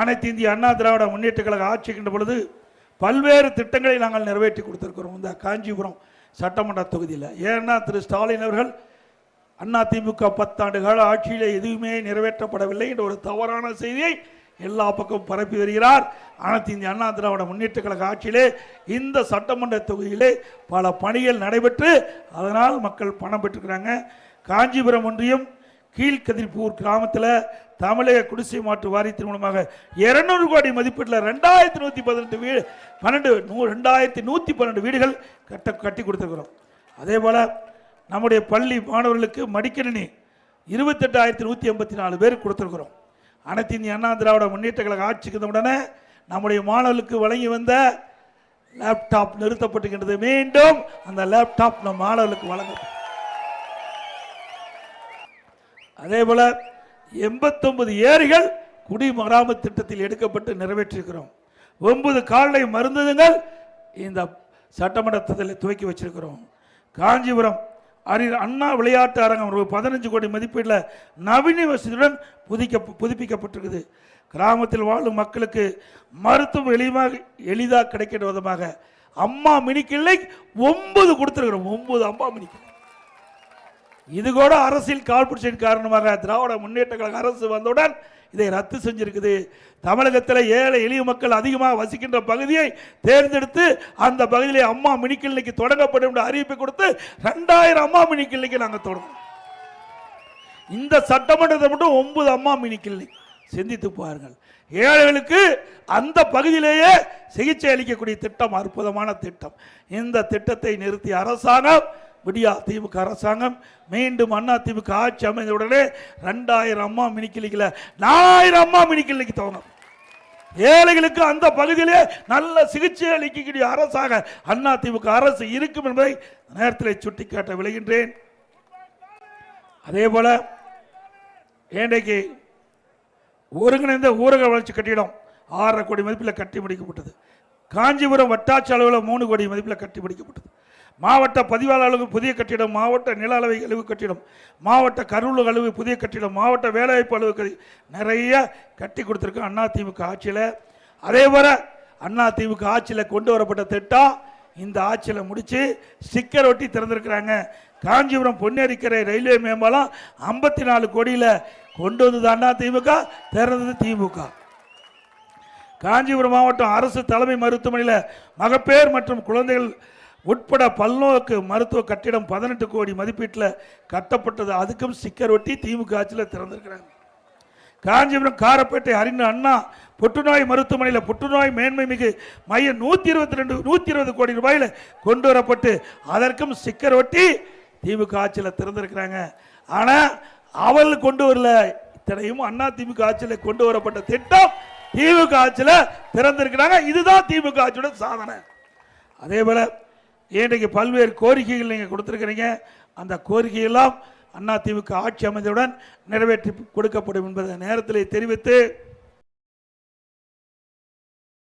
அனைத்து இந்திய அண்ணா திராவிட முன்னேற்ற கழக ஆட்சிக்கின்ற பொழுது பல்வேறு திட்டங்களை நாங்கள் நிறைவேற்றி கொடுத்துருக்கிறோம் இந்த காஞ்சிபுரம் சட்டமன்ற தொகுதியில். ஏன்னா திரு ஸ்டாலின் அவர்கள் அண்ணா திமுக பத்தாண்டு கால ஆட்சியில் எதுவுமே நிறைவேற்றப்படவில்லை என்ற ஒரு தவறான செய்தியை எல்லா பக்கம் பரப்பி வருகிறார். அனைத்து இந்திய அண்ணா திராவிட முன்னேற்ற கழக ஆட்சியிலே இந்த சட்டமன்ற தொகுதியிலே பல பணிகள் நடைபெற்று அதனால் மக்கள் பணம் பெற்றுக்கிறாங்க காஞ்சிபுரம் ஒன்றியம் கீழ்கதிர்பூர் கிராமத்தில் தமிழக குடிசை மாற்று வாரியத்தின் மூலமாக இருநூறு கோடி மதிப்பீட்டில் ரெண்டாயிரத்தி நூற்றி பதினெட்டு வீடு பன்னெண்டு நூ ரெண்டாயிரத்தி நூற்றி பன்னெண்டு வீடுகள் கட்ட கட்டி கொடுத்துருக்குறோம். அதே போல் நம்முடைய பள்ளி மாணவர்களுக்கு மடிக்கணினி இருபத்தெட்டாயிரத்தி நூற்றி எண்பத்தி நாலு பேர் கொடுத்துருக்குறோம். அனைத்து இந்திய அண்ணா திராவிட முன்னேற்ற கழக ஆட்சிக்கு உடனே நம்முடைய மாணவர்களுக்கு வழங்கி வந்த லேப்டாப் நிறுத்தப்பட்டுகின்றது மீண்டும் அந்த லேப்டாப் நம் மாணவர்களுக்கு வழங்கப்படும். அதே போல் எண்பத்தொன்பது ஏரிகள் குடிமராமத்து திட்டத்தில் எடுக்கப்பட்டு நிறைவேற்றிருக்கிறோம். ஒன்பது கால்நடை மருந்துகள் இந்த சட்டமன்றத்தில் துவக்கி வச்சிருக்கிறோம். காஞ்சிபுரம் அறி அண்ணா விளையாட்டு அரங்கம் ஒரு பதினஞ்சு கோடி மதிப்பீட்டில் நவீன வசதியுடன் புதிக்க புதுப்பிக்கப்பட்டிருக்குது. கிராமத்தில் வாழும் மக்களுக்கு மருத்துவம் எளிமாக எளிதாக கிடைக்கிற விதமாக அம்மா மினிக்கிள்ளை ஒன்பது கொடுத்துருக்குறோம். ஒன்பது அம்மா மினிக்கிள்ளை இது கூட அரசியல் காழ்ப்புச்சின் காரணமாக திராவிட முன்னேற்ற கழக அரசு வந்தவுடன் இதை ரத்து செஞ்சிருக்குது. தமிழகத்தில் ஏழை எளிய மக்கள் அதிகமாக வசிக்கின்ற பகுதியை தேர்ந்தெடுத்து அந்த பகுதியிலே அம்மா மினி கிளினிக்கு தொடங்கப்படும் என்று அறிவிப்பை கொடுத்து ரெண்டாயிரம் அம்மா மினி கிளினிக்கு நாங்கள் தொடங்கணும் இந்த சட்டமன்றத்தை மட்டும் ஒன்பது அம்மா மினி கிளினிக் சிந்தித்து பாருங்கள். ஏழைகளுக்கு அந்த பகுதியிலேயே சிகிச்சை அளிக்கக்கூடிய திட்டம் அற்புதமான திட்டம். இந்த திட்டத்தை நிறுத்திய அரசாங்கம் விடியா திமுக அரசாங்கம் மீண்டும் அண்ணா திமுக ஆட்சி அமைந்த உடனே ரெண்டாயிரம் அம்மா மினி நாலாயிரம் அம்மா மினிக்கிளிக்கு தோணும். ஏழைகளுக்கு அந்த பகுதியிலே நல்ல சிகிச்சை அளிக்கக்கூடிய அரசாக அண்ணா திமுக அரசு இருக்கும் என்பதை நேரத்தில் சுட்டிக்காட்ட விளைகின்றேன் அதே போல இன்றைக்கு ஒருங்கிணைந்த ஊரக வளர்ச்சி கட்டிடம் ஆறரை கோடி மதிப்பில் கட்டி முடிக்கப்பட்டது. காஞ்சிபுரம் வட்டாட்சி அளவில் மூணு கோடி மதிப்பில் கட்டி முடிக்கப்பட்டது. மாவட்ட பதிவாளர் அளவு புதிய கட்டிடம் மாவட்ட நில அளவை அளவு கட்டிடம் மாவட்ட கருள் அளவு புதிய கட்டிடம் மாவட்ட வேலைவாய்ப்பு அளவு நிறைய கட்டி கொடுத்துருக்கு அண்ணா திமுக ஆட்சியில். அதேபோல் அண்ணா திமுக ஆட்சியில் கொண்டு வரப்பட்ட திட்டம் இந்த ஆட்சியில் முடித்து ஸ்டிக்கர் ஒட்டி திறந்திருக்கிறாங்க. காஞ்சிபுரம் பொன்னேரிக்கரை ரயில்வே மேம்பாலம் ஐம்பத்தி நாலு கோடியில் கொண்டு வந்தது அண்ணா திமுக திறந்தது திமுக. காஞ்சிபுரம் மாவட்டம் அரசு தலைமை மருத்துவமனையில் மகப்பேர் மற்றும் குழந்தைகள் உட்பட பல்நோக்கு மருத்துவ கட்டிடம் பதினெட்டு கோடி மதிப்பீட்டில் கட்டப்பட்டது. அதுக்கும் ஸ்டிக்கர் ஒட்டி திமுக ஆட்சியில் திறந்திருக்கிறாங்க. காஞ்சிபுரம் காரப்பேட்டை அறிஞர் அண்ணா புற்றுநோய் மருத்துவமனையில் புற்றுநோய் மேன்மை மிகு மையம் நூற்றி இருபத்தி ரெண்டு நூற்றி இருபது கோடி ரூபாயில் கொண்டு வரப்பட்டு அதற்கும் ஸ்டிக்கர் ஒட்டி திமுக ஆட்சியில் திறந்திருக்கிறாங்க. ஆனால் அவள் கொண்டு வரல. இத்தனையும் அண்ணா திமுக ஆட்சியில் கொண்டு வரப்பட்ட திட்டம் திமுக ஆட்சியில் திறந்திருக்கிறாங்க. இதுதான் திமுக ஆட்சியோட சாதனை. அதே போல இன்றைக்கு பல்வேறு கோரிக்கைகள் நீங்கள் கொடுத்துருக்கிறீங்க? அந்த கோரிக்கையெல்லாம் அண்ணா திமுக ஆட்சி அமைந்தவுடன் நிறைவேற்றி கொடுக்கப்படும் என்பதை நேரத்தில் தெரிவித்து